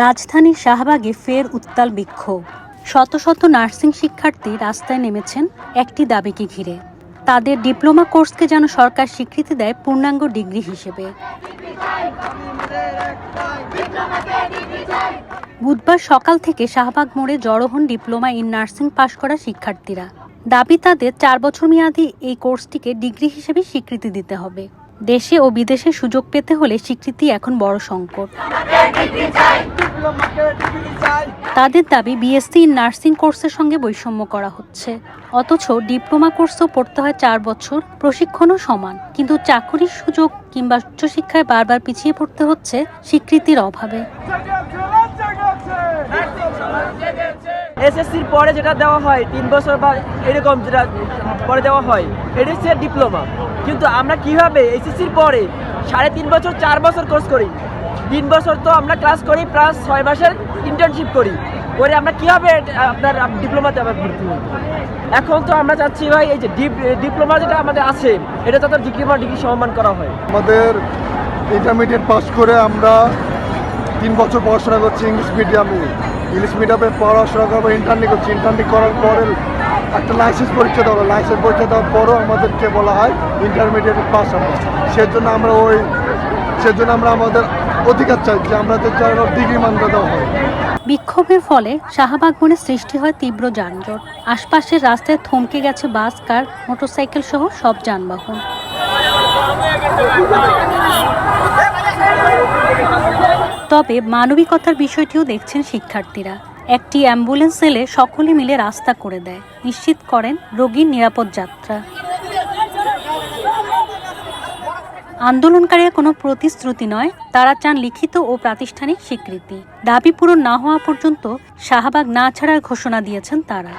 রাজধানীর শাহবাগে ফের উত্তাল বিক্ষোভ। শত শত নার্সিং শিক্ষার্থী রাস্তায় নেমেছেন একটি দাবিকে ঘিরে। তাদের ডিপ্লোমা কোর্সকে যেন সরকার স্বীকৃতি দেয় পূর্ণাঙ্গ ডিগ্রি হিসেবে। বুধবার সকাল থেকে শাহবাগ মোড়ে জড়ো হন ডিপ্লোমা ইন নার্সিং পাশ করা শিক্ষার্থীরা। দাবি তাদের চার বছর মেয়াদী এই কোর্সটিকে ডিগ্রি হিসেবে স্বীকৃতি দিতে হবে। দেশে ও বিদেশে সুযোগ পেতে হলে স্বীকৃতি এখন বড় সংকট। তাদের দাবি বিএসসি নার্সিং কোর্সের সঙ্গে বৈষম্য করা হচ্ছে। অথচ ডিপ্লোমা কোর্সও পড়তে হয় চার বছর, প্রশিক্ষণও সমান। কিন্তু চাকরির সুযোগ কিংবা উচ্চশিক্ষায় বারবার পিছিয়ে পড়তে হচ্ছে স্বীকৃতির অভাবে। এসএসসির পরে যেটা দেওয়া হয়, তিন বছর বা এরকম যেটা পরে দেওয়া হয়, এটা হচ্ছে ডিপ্লোমা। কিন্তু আমরা কীভাবে এসএসসির পরে সাড়ে তিন বছর, চার বছর কোর্স করি? তিন বছর তো আমরা ক্লাস করি প্লাস ছয় মাসের ইন্টার্নশিপ করি। করে আমরা কীভাবে আপনার ডিপ্লোমাতে আবার ভর্তি হই এখন তো আমরা চাচ্ছি ভাই, এই যে ডিপ্লোমা যেটা আমাদের আছে, এটা যাতে ডিপ্লোমা ডিগ্রি সম্মান করা হয়। আমাদের ইন্টারমিডিয়েট পাস করে আমরা তিন বছর পড়াশোনা করছি ইংলিশ মিডিয়ামে ইংলিশ মিডিয়ামে পড়াশোনা করব ইন্টার্নি করছি। ইন্টার্নি করার পরে একটা লাইসেন্স পরীক্ষা দেওয়া লাইসেন্স পরীক্ষা দেওয়ার পরও আমাদেরকে বলা হয় ইন্টারমিডিয়েট পাস আমরা সেজন্য আমরা ওই সেজন্য আমরা আমাদের অধিকার চাই যে আমরা যেন ডিগ্রি মানতে দেওয়া হয়। বিক্ষোভের ফলে শাহবাগ মোড়ে সৃষ্টি হয় তীব্র যানজট। আশপাশের রাস্তায় থমকে গেছে বাস, কার, মোটরসাইকেল সহ সব যানবাহন। তবে মানবিকতার বিষয়টিও দেখছেন শিক্ষার্থীরা। একটি অ্যাম্বুলেন্স এলে সকলে মিলে রাস্তা করে দেয়। নিশ্চিত করেন রোগীর নিরাপদ যাত্রা। আন্দোলনকারীরা কোনো প্রতিশ্রুতি নয়, তারা চান লিখিত ও প্রাতিষ্ঠানিক স্বীকৃতি। দাবি পূরণ না হওয়া পর্যন্ত শাহবাগ না ছাড়ার ঘোষণা দিয়েছেন তারা।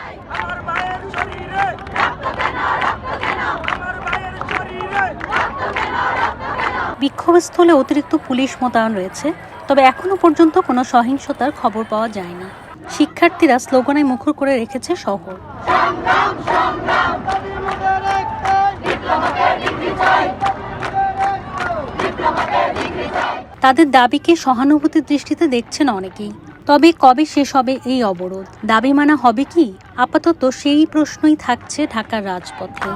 বিক্ষোভস্থলে অতিরিক্ত পুলিশ মোতায়েন রয়েছে, তবে এখনও পর্যন্ত কোনো সহিংসতার খবর পাওয়া যায়নি। শিক্ষার্থীরা স্লোগানে মুখর করে রেখেছে শহর। তাদের দাবিকে সহানুভূতির দৃষ্টিতে দেখছেন অনেকেই। তবে কবে শেষ হবে এই অবরোধ? দাবি মানা হবে কি? আপাতত সেই প্রশ্নই থাকছে ঢাকার রাজপথে।